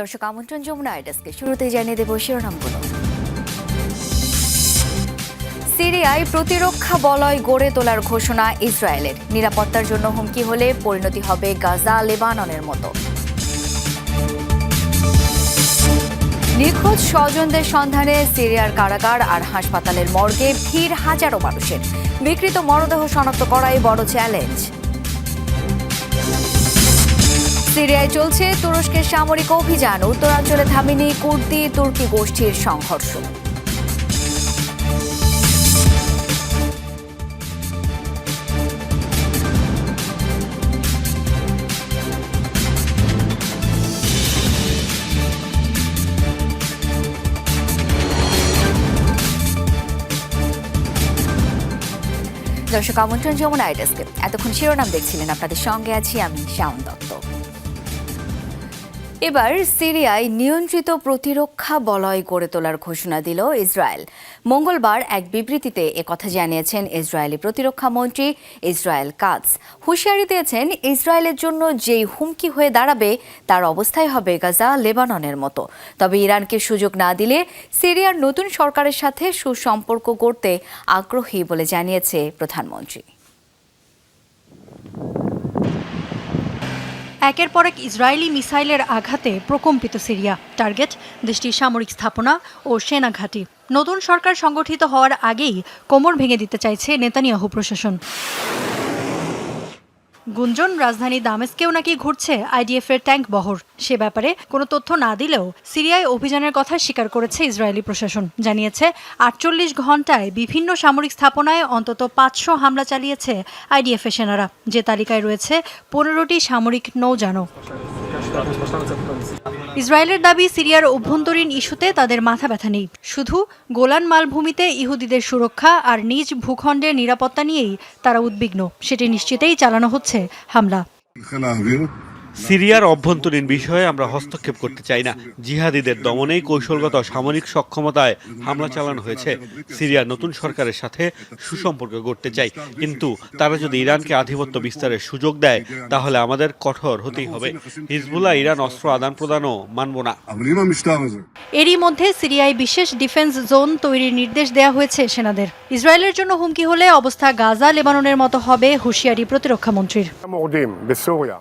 দর্শক, আমন্ত্রণ যমুনা আইডাসকে। শুরুতেই জানিয়ে দেব শিরোনামগুলো। সিরিয়ায় প্রতিরক্ষা বলয় গড়ে তোলার ঘোষণা ইসরায়েলের। নিরাপত্তার জন্য হুমকি হলে পরিণতি হবে গাজা, লেবাননের মতো। নিখোঁজ স্বজনদের সন্ধানে সিরিয়ার কারাগার আর হাসপাতালের মর্গে ভিড় হাজারো মানুষের। বিকৃত মরদেহ শনাক্ত করাই বড় চ্যালেঞ্জ। সিরিয়ায় চলছে তুরস্কের সামরিক অভিযান। উত্তরাঞ্চলে থামেনি কুর্দি তুর্কি গোষ্ঠীর সংঘর্ষ। দর্শক, আমন্ত্রণ যমুনা আইডাসকে এতক্ষণ শিরোনাম দেখছিলেন। আপনাদের সঙ্গে আছি আমি শাওন দত্ত। এবার সিরিয়ায় নিয়ন্ত্রিত প্রতিরক্ষা বলয় গড়ে তোলার ঘোষণা দিল ইসরায়েল। মঙ্গলবার এক বিবৃতিতে একথা জানিয়েছেন ইসরায়েলি প্রতিরক্ষা মন্ত্রী ইসরায়েল কাজ। হুঁশিয়ারি দিয়েছেন, ইসরায়েলের জন্য যেই হুমকি হয়ে দাঁড়াবে, তার অবস্থায় হবে গাজা, লেবাননের মতো। তবে ইরানকে সুযোগ না দিলে সিরিয়ার নতুন সরকারের সাথে সুসম্পর্ক গড়তে আগ্রহী বলে জানিয়েছে প্রধানমন্ত্রী। একের পর এক ইসরায়েলি মিসাইলের আঘাতে প্রকম্পিত সিরিয়া। টার্গেট, দেশটির সামরিক স্থাপনা ও সেনা ঘাঁটি। নতুন সরকার সংগঠিত হওয়ার আগেই কোমর ভেঙে দিতে চাইছে নেতানিয়াহু প্রশাসন। গুঞ্জন, রাজধানী দামেস্কেও নাকি ঘুরছে আইডিএফ এর ট্যাঙ্ক বহর। সে ব্যাপারে কোনো তথ্য না দিলেও সিরিয়ায় অভিযানের কথা স্বীকার করেছে ইসরায়েলি প্রশাসন। জানিয়েছে, আটচল্লিশ ঘন্টায় বিভিন্ন সামরিক স্থাপনায় অন্তত পাঁচশো হামলা চালিয়েছে আইডিএফ এর সেনারা। যে তালিকায় রয়েছে, পনেরোটি সামরিক নৌযানও। ইসরায়েলের দাবি, সিরিয়ার অভ্যন্তরীণ ইস্যুতে তাদের মাথা ব্যথা নেই। শুধু গোলান মালভূমিতে ইহুদিদের সুরক্ষা আর নিজ ভূখণ্ডের নিরাপত্তা নিয়েই তারা উদ্বিগ্ন। সেটি নিশ্চিতেই চালানো হচ্ছে। চালাচ্ছে হামলা। সিরিয়ার অভ্যন্তরীণ বিষয়ে আমরা হস্তক্ষেপ করতে চাই না। জিহাদিদের দমনে কৌশলগত সামরিক সক্ষমতায় হামলা চালানো হয়েছে। সিরিয়ার নতুন সরকারের সাথে সুসম্পর্ক গড়তে চাই। কিন্তু তারা যদি ইরানকে আধিপত্য বিস্তারের সুযোগ দেয় তাহলে আমাদের কঠোর হতেই হবে। হিজবুল্লাহ ইরান অস্ত্র আদান প্রদানও মানব না। এরই মধ্যে সিরিয়ায় বিশেষ ডিফেন্স জোন তৈরির নির্দেশ দেওয়া হয়েছে সেনাদের। ইসরায়েলের জন্য হুমকি হলে অবস্থা গাজা লেবাননের মতো হবে হুঁশিয়ারি প্রতিরক্ষা মন্ত্রীর।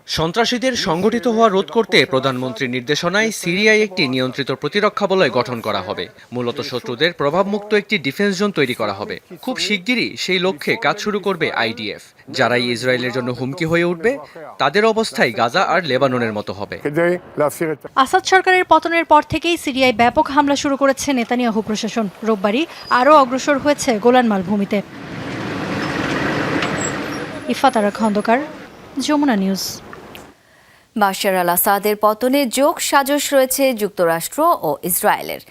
সন্ত্রাসীদের সংগঠিত হওয়া রোধ করতে প্রধানমন্ত্রীর নির্দেশনায় সিরিয়ায় একটি নিয়ন্ত্রিত প্রতিরক্ষা বলয় গঠন করা হবে। মূলত শত্রুদের প্রভাবমুক্ত একটি ডিফেন্স জোন তৈরি করা হবে। খুব শিগগিরই সেই লক্ষ্যে কাজ শুরু করবে আইডিএফ। যারাই ইসরায়েলের জন্য হুমকি হয়ে উঠবে, তাদের অবস্থায় গাজা আর লেবাননের মতো হবে। আসাদ সরকারের পতনের পর থেকেই সিরিয়ায় ব্যাপক হামলা শুরু করেছে নেতানিয়াহু প্রশাসন। রোববারই আরও অগ্রসর হয়েছে গোলান মালভূমিতে Ifatara Khandakar, Jamuna news. Bashar al আসাদের পতনে যোগ সাজস রয়েছে যুক্তরাষ্ট্র ও ইসরায়েলের।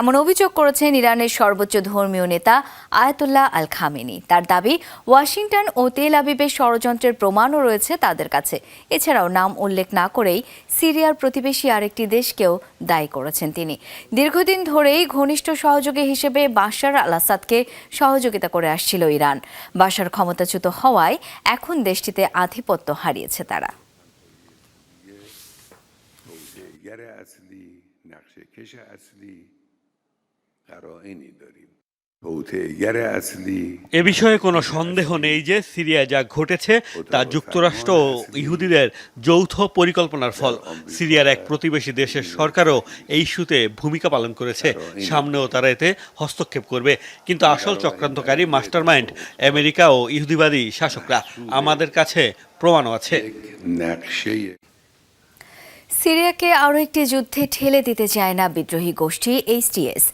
এমন অভিযোগ করেছেন ইরানের সর্বোচ্চ ধর্মীয় নেতা আয়াতুল্লাহ আল খামেনি। তার দাবি, ওয়াশিংটন ও তেল আবিবের ষড়যন্ত্রের প্রমাণও রয়েছে তাদের কাছে। এছাড়াও নাম উল্লেখ না করেই সিরিয়ার প্রতিবেশী আরেকটি দেশকেও দায়ী করেছেন তিনি। দীর্ঘদিন ধরেই ঘনিষ্ঠ সহযোগী হিসেবে বাশার আল আসাদকে সহযোগিতা করে আসছিল ইরান। বাশার ক্ষমতাচ্যুত হওয়ায় এখন দেশটিতে আধিপত্য হারিয়েছে তারা। توزیعگر اصلی نقشه کش اصلی قرائنی داریم توطئهگر اصلی এ বিষয়ে কোনো সন্দেহ নেই যে সিরিয়ায় যা ঘটেছে তা যুক্তরাষ্ট্র ও ইহুদিদের যৌথ পরিকল্পনার ফল সিরিয়ার এক প্রতিবেশী দেশের সরকারও এই ইস্যুতে ভূমিকা পালন করেছে সামনেও তারা এতে হস্তক্ষেপ করবে কিন্তু আসল চক্রান্তকারী মাস্টারমাইন্ড আমেরিকা ও ইহুদিবাদী শাসকরা আমাদের কাছে প্রমাণও আছে نقشه সিরিয়াকে আরও একটি যুদ্ধে ঠেলে দিতে চায় না বিদ্রোহী গোষ্ঠী এইচটিএস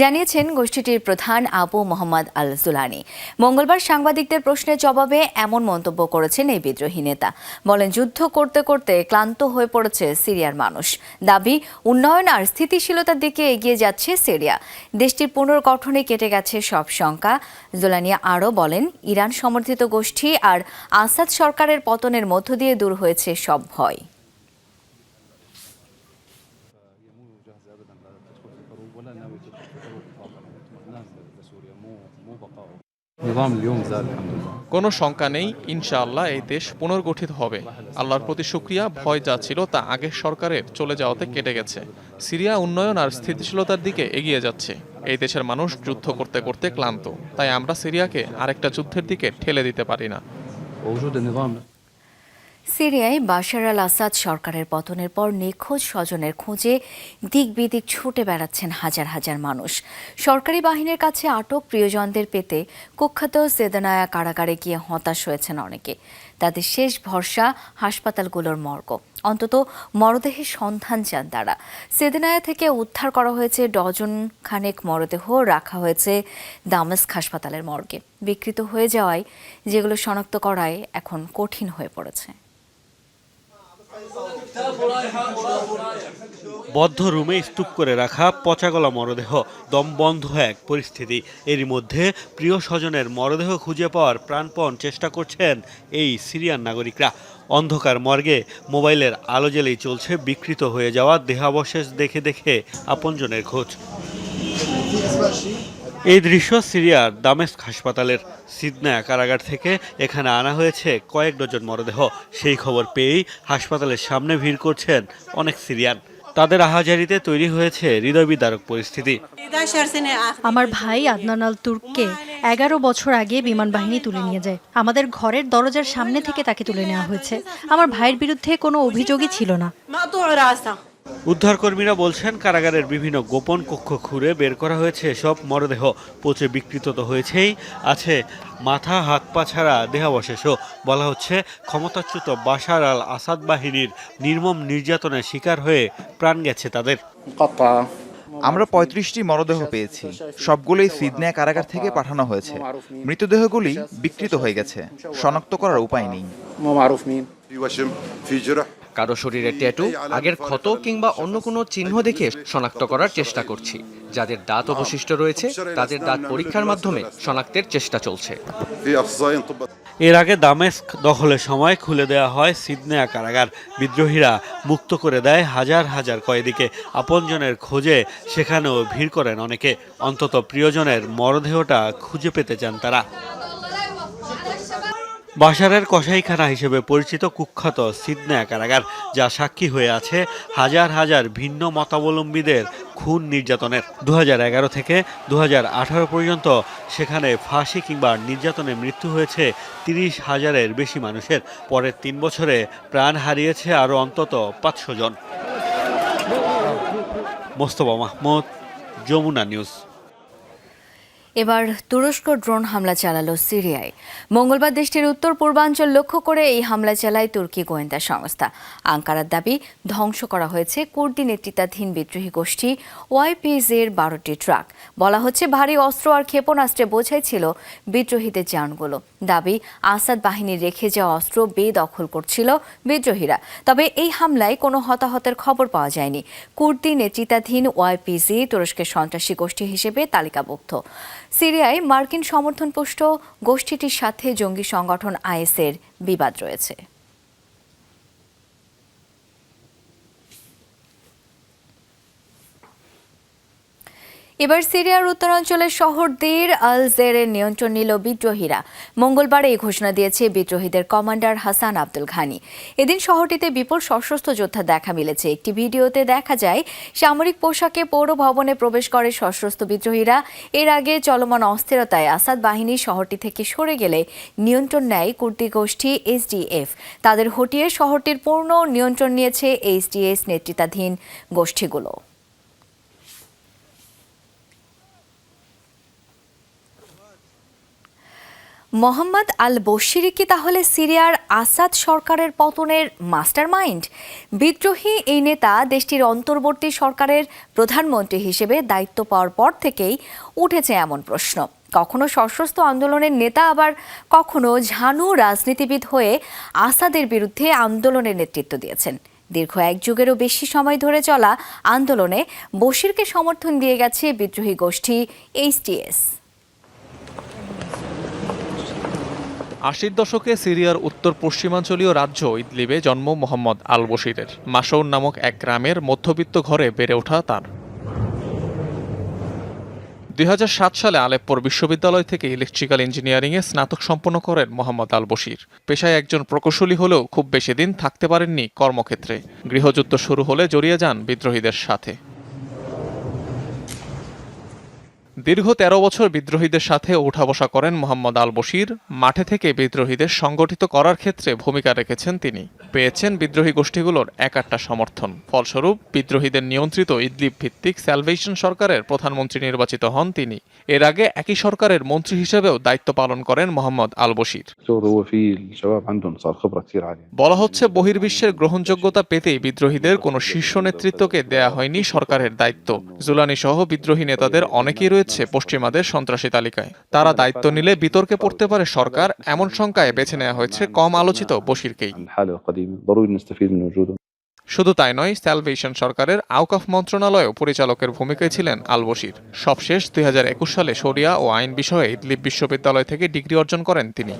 জানিয়েছেন গোষ্ঠীটির প্রধান আবু মোহাম্মদ আল জুলানি মঙ্গলবার সাংবাদিকদের প্রশ্নের জবাবে এমন মন্তব্য করেছেন এই বিদ্রোহী নেতা। বলেন, যুদ্ধ করতে করতে ক্লান্ত হয়ে পড়েছে সিরিয়ার মানুষ। দাবি, উন্নয়ন আর স্থিতিশীলতার দিকে এগিয়ে যাচ্ছে সিরিয়া। দেশটির পুনর্গঠনে কেটে গেছে সব শঙ্কা। জোলানিয়া আরও বলেন, ইরান সমর্থিত গোষ্ঠী আর আসাদ সরকারের পতনের মধ্য দিয়ে দূর হয়েছে সব ভয়। কোনো শঙ্কা নেই ইনশাআল্লাহ এই দেশ পুনর্গঠিত হবে। আল্লাহর প্রতি সুক্রিয়া ভয় যা ছিল তা আগের সরকারের চলে যাওয়াতে কেটে গেছে। সিরিয়া উন্নয়ন আর স্থিতিশীলতার দিকে এগিয়ে যাচ্ছে। এই দেশের মানুষ যুদ্ধ করতে করতে ক্লান্ত। তাই আমরা সিরিয়াকে আরেকটা যুদ্ধের দিকে ঠেলে দিতে পারি না। সিরিয়ায় বাশার আল আসাদ সরকারের পতনের পর নিখোঁজ স্বজনের খোঁজে দিক বিদিক ছুটে বেড়াচ্ছেন হাজার হাজার মানুষ। সরকারি বাহিনীর কাছে আটক প্রিয়জনদের পেতে কুখ্যাত সেদনায়া কারাগারে গিয়ে হতাশ হয়েছেন অনেকে। তাদের শেষ ভরসা হাসপাতালগুলোর মর্গ। অন্তত মরদেহের সন্ধান চান তারা। সেদিনায়া থেকে উদ্ধার করা হয়েছে ডজন খানেক মরদেহ, রাখা হয়েছে দামেস্ক হাসপাতালের মর্গে। বিকৃত হয়ে যাওয়ায় যেগুলো শনাক্ত করায় এখন কঠিন হয়ে পড়েছে। বদ্ধ রুমে স্তূপ করে রাখা পচাগলা মরদেহ, দম বন্ধ এক পরিস্থিতি। এরই মধ্যে প্রিয় স্বজনের মরদেহ খুঁজে পাওয়ার প্রাণপণ চেষ্টা করছেন এই সিরিয়ান নাগরিকরা। অন্ধকার মর্গে মোবাইলের আলো জ্বেলেই চলছে বিকৃত হয়ে যাওয়া দেহাবশেষ দেখে দেখে আপনজনের খোঁজ। এই দৃশ্য সিরিয়ার দামেস্ক হাসপাতালের সিদনা কারাগার থেকে এখানে আনা হয়েছে কয়েক ডজন মরদেহ। সেই খবর পেয়েই হাসপাতালের সামনে ভিড় করছেন অনেক সিরিয়ান। তাদের আহাজারিতে তৈরি হয়েছে হৃদয়বিদারক পরিস্থিতি। আমার ভাই আদনান আল তুর্ককে এগারো বছর আগে বিমান বাহিনী তুলে নিয়ে যায়। আমাদের ঘরের দরজার সামনে থেকে তাকে তুলে নেওয়া হয়েছে। আমার ভাইয়ের বিরুদ্ধে কোনো অভিযোগই ছিল না। উদ্ধারকর্মীরা বলছেন কারাগারের বিভিন্ন গোপন কক্ষ খুঁড়ে বের করা হয়েছে সব মরদেহ। পচে বিকৃত তো হয়েছেই আছে মাথা হাত পা ছাড়া দেহাবশেষও। বলা হচ্ছে ক্ষমতাচ্যুত বাশার আল আসাদ বাহিনীর নির্মম নির্যাতনের শিকার হয়ে প্রাণ গেছে তাদের। আমরা পঁয়ত্রিশটি মরদেহ পেয়েছি। সবগুলোই সিডনে কারাগার থেকে পাঠানো হয়েছে। মৃতদেহগুলি বিকৃত হয়ে গেছে। শনাক্ত করার উপায় নেই। কারও শরীরে ট্যাটু আগের ক্ষত কিংবা অন্য কোনো চিহ্ন দেখে শনাক্ত করার চেষ্টা করছি। যাদের দাঁত অবশিষ্ট রয়েছে তাদের দাঁত পরীক্ষার মাধ্যমে শনাক্তের চেষ্টা চলছে। এর আগে দামেস্ক দখলের সময় খুলে দেওয়া হয় সিদনেয়া কারাগার। বিদ্রোহীরা মুক্ত করে দেয় হাজার হাজার কয়েদিকে। আপনজনের খোঁজে সেখানেও ভিড় করেন অনেকে। অন্তত প্রিয়জনের মরদেহটা খুঁজে পেতে চান তারা। বাশারের কসাইখানা হিসেবে পরিচিত কুখ্যাত সিদনেয়া কারাগার, যা সাক্ষী হয়ে আছে হাজার হাজার ভিন্ন মতাবলম্বীদের খুন নির্যাতনের। দু হাজার এগারো থেকে দু হাজার আঠারো পর্যন্ত সেখানে ফাঁসি কিংবা নির্যাতনে মৃত্যু হয়েছে তিরিশ হাজারের বেশি মানুষের। পরের তিন বছরে প্রাণ হারিয়েছে আরও অন্তত পাঁচশো জন। মোস্তফা মাহমুদ, যমুনা নিউজ। এবার তুরস্ক ড্রোন হামলা চালালো সিরিয়ায়। মঙ্গলবার দেশটির উত্তর পূর্বাঞ্চল লক্ষ্য করে এই হামলা চালায় তুর্কি গোয়েন্দা সংস্থা। আঙ্কারার দাবি, ধ্বংস করা হয়েছে কুর্দি নেতৃত্বাধীন বিদ্রোহী গোষ্ঠী ওয়াইপিজের বারোটি ট্রাক। বলা হচ্ছে, ভারী অস্ত্র আর ক্ষেপণাস্ত্রে বোঝাই ছিল বিদ্রোহীদের যানগুলো। দাবি, আসাদ বাহিনীর রেখে যাওয়া অস্ত্র বেদখল করছিল বিদ্রোহীরা। তবে এই হামলায় কোনো হতাহতের খবর পাওয়া যায়নি। কুর্দি নেতৃত্বাধীন ওয়াইপিজি তুরস্কের সন্ত্রাসী গোষ্ঠী হিসেবে তালিকাভুক্ত। সিরিয়ায় মার্কিন সমর্থনপুষ্ট গোষ্ঠীটির সাথে জঙ্গি সংগঠন আইএসের বিবাদ রয়েছে। এবার সিরিয়ার উত্তরাঞ্চলের শহর দের আল জেরের নিয়ন্ত্রণ নিল বিদ্রোহীরা। মঙ্গলবার এই ঘোষণা দিয়েছে বিদ্রোহীদের কমান্ডার হাসান আব্দুল ঘানি। এদিন শহরটিতে বিপুল সশস্ত্র যোদ্ধা দেখা মিলেছে। একটি ভিডিওতে দেখা যায়, সামরিক পোশাকে পৌর ভবনে প্রবেশ করে সশস্ত্র বিদ্রোহীরা। এর আগে চলমান অস্থিরতায় আসাদ বাহিনী শহরটি থেকে সরে গেলে নিয়ন্ত্রণ নেয় কুর্দি গোষ্ঠী এসডিএফ। তাদের হটিয়ে শহরটির পূর্ণ নিয়ন্ত্রণ নিয়েছে এইচডিএস নেতৃত্বাধীন গোষ্ঠীগুলো। মোহাম্মদ আল বশিরি কি তাহলে সিরিয়ার আসাদ সরকারের পতনের মাস্টারমাইন্ড? বিদ্রোহী এই নেতা দেশটির অন্তর্বর্তী সরকারের প্রধানমন্ত্রী হিসেবে দায়িত্ব পাওয়ার পর থেকেই উঠেছে এমন প্রশ্ন। কখনো সশস্ত্র আন্দোলনের নেতা, আবার কখনো ঝানু রাজনীতিবিদ হয়ে আসাদের বিরুদ্ধে আন্দোলনের নেতৃত্ব দিয়েছেন। দীর্ঘ এক যুগেরও বেশি সময় ধরে চলা আন্দোলনে বশিরকে সমর্থন দিয়ে গেছে বিদ্রোহী গোষ্ঠী এইচটিএস আশির দশকে সিরিয়ার উত্তর পশ্চিমাঞ্চলীয় রাজ্য ইদলিবে জন্ম মোহাম্মদ আল বশিরের মাসৌর নামক এক গ্রামের মধ্যবিত্ত ঘরে বেড়ে ওঠা তার। দুই হাজার সাত সালে আলেপ্পোর বিশ্ববিদ্যালয় থেকে ইলেকট্রিক্যাল ইঞ্জিনিয়ারিংয়ে স্নাতক সম্পন্ন করেন মোহাম্মদ আল বশির পেশায় একজন প্রকৌশলী হলেও খুব বেশি দিন থাকতে পারেননি কর্মক্ষেত্রে। গৃহযুদ্ধ শুরু হলে জড়িয়ে যান বিদ্রোহীদের সাথে। দীর্ঘ ১৩ বছর বিদ্রোহীদের সাথে উঠাবসা করেন মোহাম্মদ আল বশির মাঠে থেকে বিদ্রোহীদের সংগঠিত করার ক্ষেত্রে ভূমিকা রেখেছেন তিনি। পেয়েছেন বিদ্রোহী গোষ্ঠীগুলোর এক একটা সমর্থন। ফলস্বরূপ, বিদ্রোহীদের নিয়ন্ত্রিত ইদলিপ ভিত্তিক স্যালভেশন সরকারের প্রধানমন্ত্রী নির্বাচিত হন তিনি। এর আগে একই সরকারের মন্ত্রী হিসেবেও দায়িত্ব পালন করেন মোহাম্মদ আল বশির বলা হচ্ছে, বহির্বিশ্বের গ্রহণযোগ্যতা পেতেই বিদ্রোহীদের কোনো শীর্ষ নেতৃত্বকে দেয়া হয়নি সরকারের দায়িত্ব। জুলানি সহ বিদ্রোহী নেতাদের অনেকেই রয়েছে রয়েছে পশ্চিমাদের সন্ত্রাসী তালিকায়। তারা দায়িত্ব নিলে বিতর্কে পড়তে পারে সরকার, এমন সংখ্যায় বেছে নেওয়া হয়েছে কম আলোচিত বশিরকেই। শুধু তাই নয়, স্যালভেশন সরকারের আউকাফ মন্ত্রণালয়ও পরিচালকের ভূমিকায় ছিলেন আল বশির। সবশেষ দুই হাজার একুশ সালে সরিয়া ও আইন বিষয়ে ইদলিপ বিশ্ববিদ্যালয় থেকে ডিগ্রি অর্জন করেন তিনি।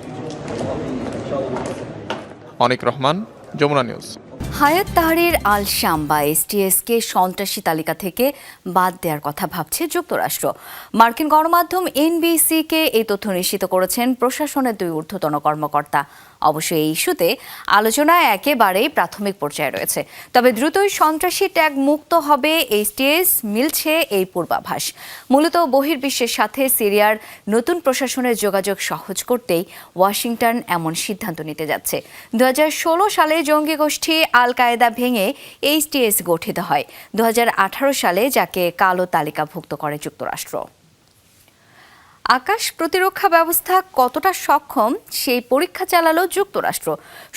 অনিক রহমান, যমুনা নিউজ। হায়াত তাহারের আল শাম বা এসটিএসকে সন্ত্রাসী তালিকা থেকে বাদ দেওয়ার কথা ভাবছে যুক্তরাষ্ট্র। মার্কিন গণমাধ্যম এনবিসিকে এই তথ্য নিশ্চিত করেছেন প্রশাসনের দুই ঊর্ধ্বতন কর্মকর্তা। অবশ্য এই ইস্যুতে আলোচনা একেবারেই প্রাথমিক পর্যায়ে রয়েছে। তবে দ্রুতই সন্ত্রাসী ট্যাগ মুক্ত হবে এইচটিএস মিলছে এই পূর্বাভাস। মূলত বহির্বিশ্বের সাথে সিরিয়ার নতুন প্রশাসনের যোগাযোগ সহজ করতেই ওয়াশিংটন এমন সিদ্ধান্ত নিতে যাচ্ছে। দু হাজার ষোলো সালে জঙ্গি গোষ্ঠী আল কায়েদা ভেঙে এইচটিএস গঠিত হয়। দু হাজার আঠারো সালে যাকে কালো তালিকাভুক্ত করে যুক্তরাষ্ট্র। আকাশ প্রতিরক্ষা ব্যবস্থা কতটা সক্ষম, সেই পরীক্ষা চালালো যুক্তরাষ্ট্র।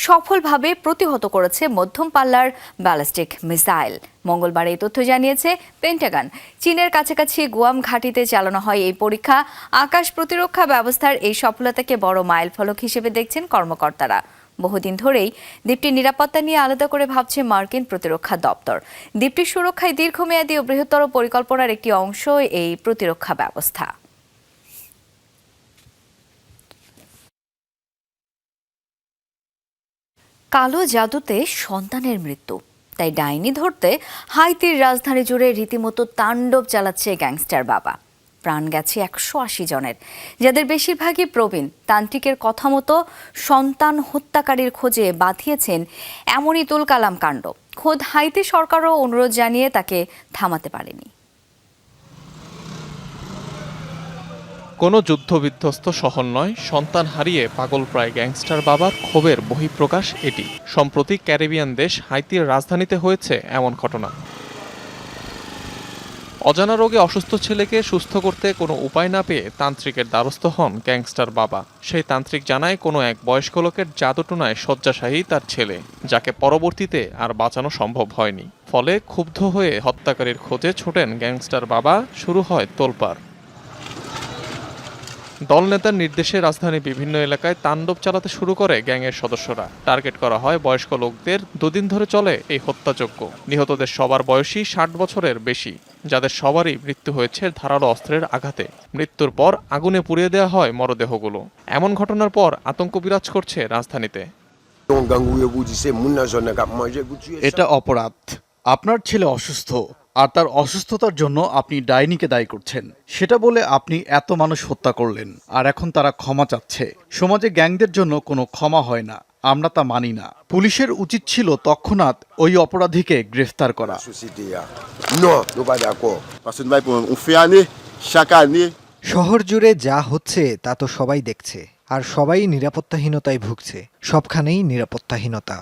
সফলভাবে প্রতিহত করেছে মধ্যম পাল্লার ব্যালিস্টিক মিসাইল। মঙ্গলবার এই তথ্য জানিয়েছে পেন্টাগন। চীনের কাছাকাছি গুয়াম ঘাঁটিতে চালানো হয় এই পরীক্ষা। আকাশ প্রতিরক্ষা ব্যবস্থার এই সফলতাকে বড় মাইল ফলক হিসেবে দেখছেন কর্মকর্তারা। বহুদিন ধরেই দ্বীপটির নিরাপত্তা নিয়ে আলাদা করে ভাবছে মার্কিন প্রতিরক্ষা দপ্তর। দ্বীপটির সুরক্ষায় দীর্ঘমেয়াদী ও বৃহত্তর পরিকল্পনার একটি অংশ এই প্রতিরক্ষা ব্যবস্থা। কালো জাদুতে সন্তানের মৃত্যু। তাই ডাইনি ধরতে হাইতির রাজধানী জুড়ে রীতিমতো তাণ্ডব চালাচ্ছে গ্যাংস্টার বাবা। প্রাণ গেছে একশো আশি জনের। যাদের বেশিরভাগই প্রবীণ, তান্ত্রিকের কথা মতো সন্তান হত্যাকারীর খোঁজে বাঁধিয়েছেন এমনই তুল কালাম কাণ্ড। খোদ হাইতি সরকারও অনুরোধ জানিয়ে তাকে থামাতে পারেনি। কোনো যুদ্ধবিধ্বস্ত শহর নয়, সন্তান হারিয়ে পাগল প্রায় গ্যাংস্টার বাবার ক্ষোভের বহিঃপ্রকাশ এটি। সম্প্রতি ক্যারিবিয়ান দেশ হাইতির রাজধানীতে হয়েছে এমন ঘটনা। অজানা রোগে অসুস্থ ছেলেকে সুস্থ করতে কোনো উপায় না পেয়ে তান্ত্রিকের দ্বারস্থ হন গ্যাংস্টার বাবা। সেই তান্ত্রিক জানায়, কোনো এক বয়স্ক লোকের জাদুটুনায় শয্যাশায়ী তার ছেলে, যাকে পরবর্তীতে আর বাঁচানো সম্ভব হয়নি। ফলে ক্ষুব্ধ হয়ে হত্যাকারীর খোঁজে ছোটেন গ্যাংস্টার বাবা, শুরু হয় তোলপাড়। দলনেতার নির্দেশে রাজধানীর বিভিন্ন এলাকায় তাণ্ডব চালাতে শুরু করে গ্যাংয়ের সদস্যরা। টার্গেট করা হয় বয়স্ক লোকদের দুদিন ধরে চলে এই হত্যাযজ্ঞ। নিহতদের সবার বয়সই ষাট বছরের বেশি, যাদের সবারই মৃত্যু হয়েছে ধারালো অস্ত্রের আঘাতে। মৃত্যুর পর আগুনে পুড়িয়ে দেওয়া হয় মরদেহগুলো। এমন ঘটনার পর আতঙ্ক বিরাজ করছে রাজধানীতে। এটা অপরাধ। আপনার ছেলে অসুস্থ। আর তার অসুস্থতার জন্য আপনি ডাইনিকে দায়ী করছেন। সেটা বলে আপনি এত মানুষ হত্যা করলেন আর এখন তারা ক্ষমা চাচ্ছে। সমাজে গ্যাংদের জন্য কোনো ক্ষমা হয় না আমরা তা মানি না। পুলিশের উচিত ছিল তৎক্ষণাৎ ওই অপরাধীকে গ্রেফতার করা। শহর জুড়ে যা হচ্ছে তা তো সবাই দেখছে আর সবাই নিরাপত্তাহীনতায় ভুগছে। সবখানেই নিরাপত্তাহীনতা।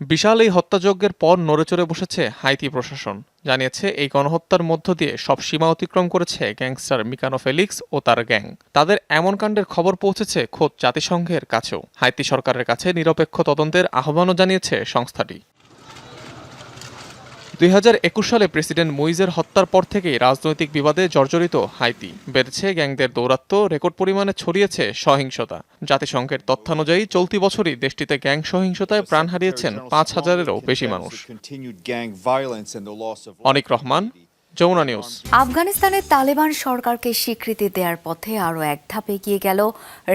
বিশাল এই হত্যাযজ্ঞের পর নড়েচড়ে বসেছে হাইতি প্রশাসন। জানিয়েছে, এই গণহত্যার মধ্য দিয়ে সব সীমা অতিক্রম করেছে গ্যাংস্টার মিকানো ফেলিক্স ও তার গ্যাং। তাদের এমন কাণ্ডের খবর পৌঁছেছে খোদ জাতিসংঘের কাছেও। হাইতি সরকারের কাছে নিরপেক্ষ তদন্তের আহ্বানও জানিয়েছে সংস্থাটি। দুই হাজার একুশ সালে প্রেসিডেন্ট মুইজের হত্যার পর থেকেই রাজনৈতিক বিবাদে জর্জরিত হাইতি। বেড়েছে গ্যাংদের দৌরাত্ম, রেকর্ড পরিমাণে ছড়িয়েছে সহিংসতা। জাতিসংঘের তথ্যানুযায়ী চলতি বছরই দেশটিতে গ্যাং সহিংসতায় প্রাণ হারিয়েছেন পাঁচ হাজারেরও বেশি মানুষ। অনিক রহমান যমুনা নিউজ। আফগানিস্তানের তালেবান সরকারকে স্বীকৃতি দেওয়ার পথে আরও এক ধাপ এগিয়ে গেল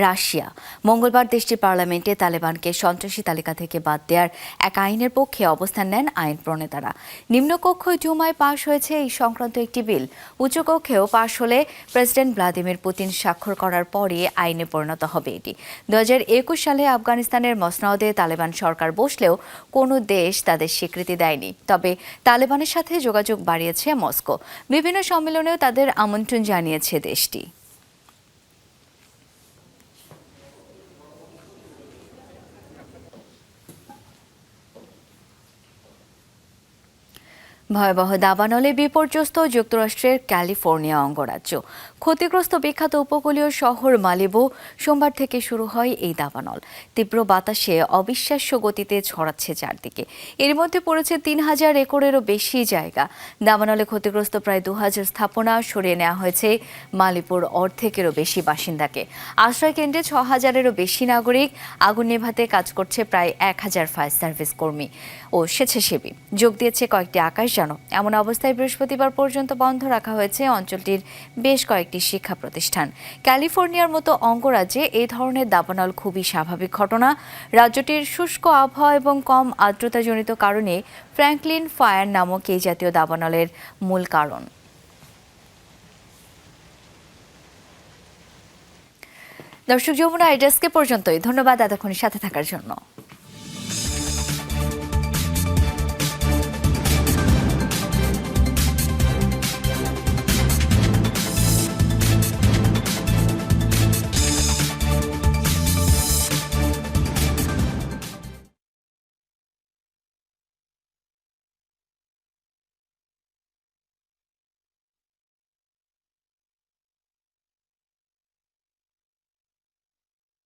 রাশিয়া। মঙ্গলবার দেশটির পার্লামেন্টে তালেবানকে সন্ত্রাসী তালিকা থেকে বাদ দেওয়ার এক আইনের পক্ষে অবস্থান নেন আইন প্রণেতারা। নিম্নকক্ষ জুমায় পাশ হয়েছে এই সংক্রান্ত একটি বিল। উচ্চকক্ষেও পাশ হলে প্রেসিডেন্ট ভ্লাদিমির পুতিন স্বাক্ষর করার পরই আইনে পরিণত হবে এটি। দু হাজার একুশ সালে আফগানিস্তানের মসনদে তালেবান সরকার বসলেও কোনো দেশ তাদের স্বীকৃতি দেয়নি। তবে তালেবানের সাথে যোগাযোগ বাড়িয়েছে মস্কো। বিভিন্ন সম্মেলনেও তাদের আমন্ত্রণ জানিয়েছে দেশটি। ভয়াবহ দাবানলে বিপর্যস্ত যুক্তরাষ্ট্রের ক্যালিফোর্নিয়া অঙ্গরাজ্য। ক্ষতিগ্রস্ত বিখ্যাত উপকূলীয় শহর মালিবু সোমবার থেকে শুরু হয় এই দাবানল। তীব্র বাতাসে অবিশ্বাস্য গতিতে ছড়াচ্ছে চারদিকে। এর মধ্যে পড়েছে তিন হাজার একরেরও বেশি জায়গা। দাবানলে ক্ষতিগ্রস্ত প্রায় দু হাজার স্থাপনা সরিয়ে নেওয়া হয়েছে মালিপুর অর্ধেকেরও বেশি বাসিন্দাকে। আশ্রয় কেন্দ্রে ছ হাজারেরও বেশি নাগরিক। আগুন নেভাতে কাজ করছে প্রায় এক হাজার ফায়ার সার্ভিস কর্মী ও স্বেচ্ছাসেবী। যোগ দিয়েছে কয়েকটি আকাশযানও এমন অবস্থায় বৃহস্পতিবার পর্যন্ত বন্ধ রাখা হয়েছে অঞ্চলটির বেশ কয়েকটি শিক্ষা প্রতিষ্ঠান। ক্যালিফোর্নিয়ার মতো অঙ্গরাজ্যে এই ধরনের দাবানল খুবই স্বাভাবিক ঘটনা। রাজ্যটির শুষ্ক আবহাওয়া এবং কম আর্দ্রতাজনিত কারণে ফ্র্যাঙ্কলিন ফায়ার নামক এই জাতীয় দাবানলের মূল কারণ। দর্শক, যমুনা এই ডেস্কে পর্যন্তই। ধন্যবাদ এতক্ষণ সাথে থাকার জন্য।